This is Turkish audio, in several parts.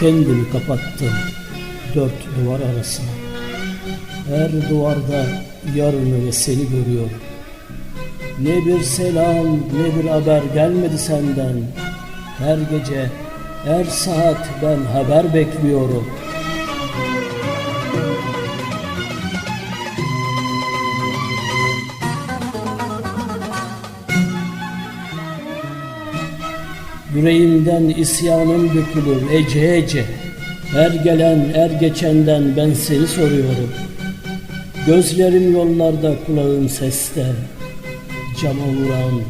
Kendimi kapattım dört duvar arasına. Her duvarda yarını ve seni görüyorum. Ne bir selam ne bir haber gelmedi senden. Her gece, her saat ben haber bekliyorum. Yüreğimden isyanım dökülür ece ece. Her gelen er geçenden ben seni soruyorum. Gözlerim yollarda kulağım seste. Cama vuran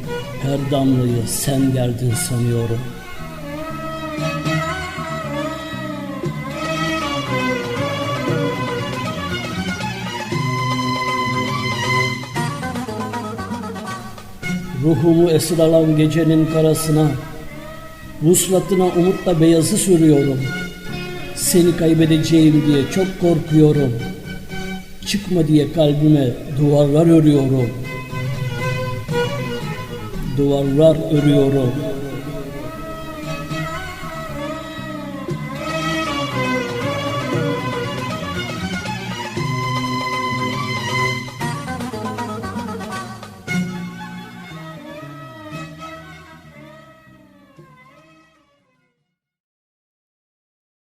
her damlayı sen geldin sanıyorum. Ruhumu esir alan gecenin karasına, Vuslatına umutla beyazı sürüyorum. Seni kaybedeceğim diye çok korkuyorum. Çıkma diye kalbime duvarlar örüyorum. Duvarlar örüyorum.